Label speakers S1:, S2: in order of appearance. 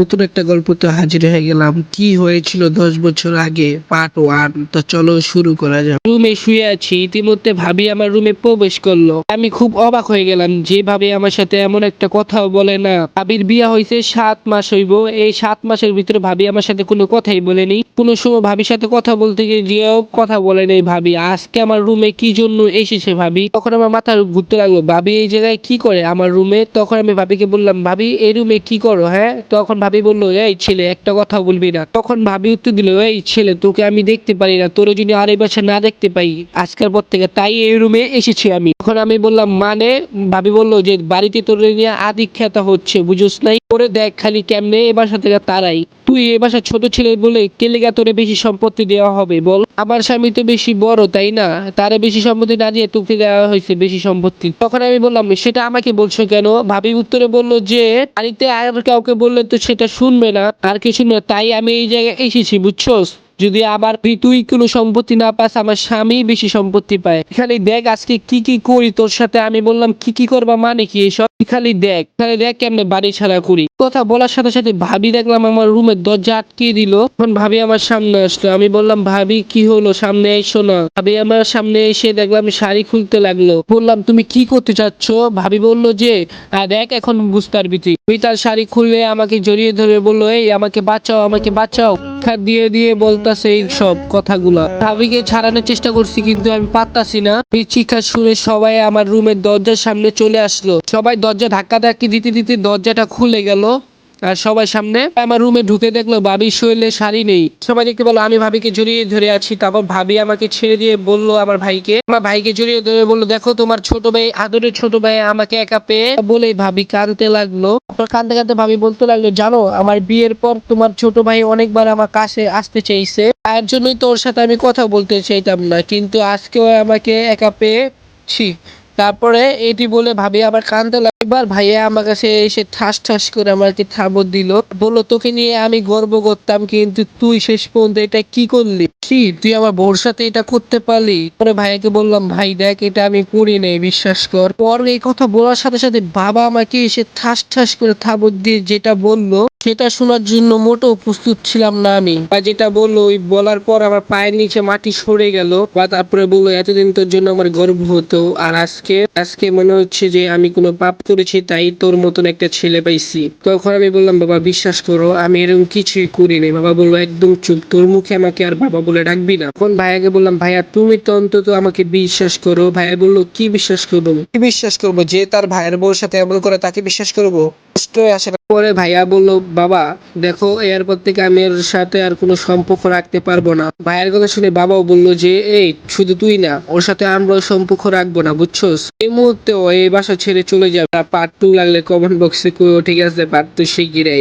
S1: নতুন একটা গল্প তো হাজির হয়ে গেলাম। কি হয়েছিল দশ বছর আগে? পার্ট ওয়ান তো চলো শুরু করা যাক। রুমে শুয়ে আছি। ইতিমধ্যে ভাবি আমার রুমে প্রবেশ করল। আমি খুব অবাক হয়ে গেলাম যেভাবে আমার সাথে এমন একটা কথাও বলে না। ভাবির বিয়ে হয়েছে সাত মাস হইব। এই সাত মাসের ভিতরে ভাবি আমার সাথে কোনো কথাই বলেনি। কোনো সময় ভাবির সাথে কথা বলতে গিয়ে যেও কথা বলে নেই ভাবি। আজকে আমার রুমে কি জন্য এসেছে ভাবি? তখন আমার মাথা ঘুরতে লাগল। ভাবি এই জায়গায় কি করে? আমার রুমে? তখন আমি ভাবিকে বললাম, ভাবি, এই রুমে কি করো হ্যাঁ? তখন ভাবি বলল, এই ছেলে, একটা কথা বলবি না। তখন ভাবি উত্তর দিল, এই ছেলে, তোকে আমি দেখতে পারি না, তোর যদি আর এই বাসা না দেখতে পাই, আজকের পর থেকে তাই এই রুমে এসেছি আমি। তখন আমি বললাম মানে? ভাবি বলল, যে বাড়িতে তোর নিয়ে আদিখ্যাতা হচ্ছে, বুঝোস নাই? করে দেখ খালি কেমনে এবার সাথে তারাই। তুই এ বাসা ছোট ছেলে বলে কেলেগা তোরে বেশি সম্পত্তি দেওয়া হবে, বল? আমার স্বামী তো বেশি বড়, তাই না? তারে বেশি সম্পত্তি না দিয়ে তোকে দেওয়া হয়েছে বেশি সম্পত্তি। তখন আমি বললাম, সেটা আমাকে বলছো কেন? ভাবি উত্তরে বলল যে, বাড়িতে আর কাউকে বললে তো সেটা শুনবে না, আর কিছু না, তাই আমি এই জায়গায় এসেছি, বুঝছোস? যদি আবার তুই কোনো সম্পত্তি না পাস আমার স্বামী বেশি সম্পত্তি পায়। খালি দেখ আজকে কি কি করি তোর সাথে আমি বললাম কি কি করবা মানে কি এসব? খালি দেখ খালি দেখ কেমনে বাড়ি ছাড়া করি। কথা বলার সাথে সাথে ভাবি দেখলাম আমার রুমের দরজা আটকে দিল। তখন ভাবি আমার সামনে আসলো। আমি বললাম ভাবি কি হলো? সামনে এসো না। ভাবি আমার সামনে এসে দেখলাম শাড়ি খুলতে লাগল। বললাম তুমি কি করতে চাচ্ছ? ভাবি বলল যে "আহ, দেখ এখন বুঝতে পারবি তুই। তার শাড়ি খুললে আমাকে জড়িয়ে ধরে বলল এই আমাকে বাঁচাও আমাকে বাঁচাও। শিক্ষা দিয়ে দিয়ে বলতাছে এই সব কথাগুলা। ভাবিকে ছাড়ানোর চেষ্টা করছি, কিন্তু আমি পারতাছি না। শিক্ষা শুনে সবাই আমার রুমের দরজার সামনে চলে আসলো। সবাই দরজা ধাক্কা ধাক্কি দিতে দিতে দরজাটা খুলে গেল। আর সবাই সামনে। আমার রুমে ঢুকে দেখল ভাবি শরীরে শাড়ি নেই। সবাই দেখতে পেল, আমি ভাবিকে জড়িয়ে ধরে আছি। তারপর ভাবি আমাকে ছেড়ে দিয়ে বলল আমার ভাইকে। আমার ভাইকে জড়িয়ে ধরে বলল, দেখো তোমার ছোট ভাই, আদরের ছোট ভাই আমাকে একা পেয়ে বলে ভাবি কাঁদতে লাগল। কাঁদতে কাঁদতে ভাবি বলতে লাগল, জানো, আমার বিয়ের পর তোমার ছোট ভাই অনেকবার আমার কাছে আসতে চাইছে তার জন্যই তোর সাথে আমি কথা বলতে চাইতাম না, কিন্তু আজকেও আমাকে একা পেয়ে ছি তারপরে এটি বলে ভাবি আবার কান্দতে এবার ভাইয়া আমার কাছে এসে ঠাস ঠাস করে আমাকে থাবর দিল। বলল, তোকে নিয়ে আমি গর্ব করতাম, কিন্তু তুই শেষ পর্যন্ত এটা কি করলি? তুই আমার বউর সাথে এটা করতে পারলি? পরে ভাইয়াকে বললাম, ভাই, দেখ, এটা আমি করি নাই, বিশ্বাস কর। পর এই কথা বলার সাথে সাথে বাবা আমাকে এসে ঠাস ঠাস করে থাবর দিয়ে যেটা বলল, সেটা শোনার জন্য মোটেও প্রস্তুত ছিলাম না আমি। বা যেটা বলল, ওই বলার পর আমার পায়ের নিচে মাটি সরে গেল, বা তারপরে বলল, এতদিন তোর জন্য আমার গর্ব হতো, আর আজকে আজকে মনে হচ্ছে যে আমি কোনো পাপ করেছি তাই তোর মতন একটা ছেলে পাইছি। তখন আমি বললাম, বাবা, বিশ্বাস করো, আমি এরকম কিছুই করিনি বাবা বলল, একদম চুপ, তোর মুখে আমাকে আর বাবা বলে ডাকবি না। তখন ভাইয়াকে বললাম, ভাইয়া, তুমি তো অন্তত আমাকে বিশ্বাস করো। ভাইয়া বলল, কি বিশ্বাস করব? কি বিশ্বাস করব? যে তার ভাইয়ের বউর সাথে এমন করে তাকে বিশ্বাস করব? কষ্টই আসে। পরে ভাইয়া বলল, বাবা, দেখো এরপর থেকে আমি এর সাথে আর কোনো সম্পর্ক রাখতে পারব না। ভাইয়ের কথা শুনে বাবাও বলল যে, এই, শুধু তুই না, ওর সাথে আমরাও সম্পর্ক রাখব না বুঝছ এই মুহূর্তে ও এই বাসা ছেড়ে চলে যাবে। পার্ট টু লাগলে কমেন্ট বক্সে ঠিক আছে পার্ট টু শিগগিরাই।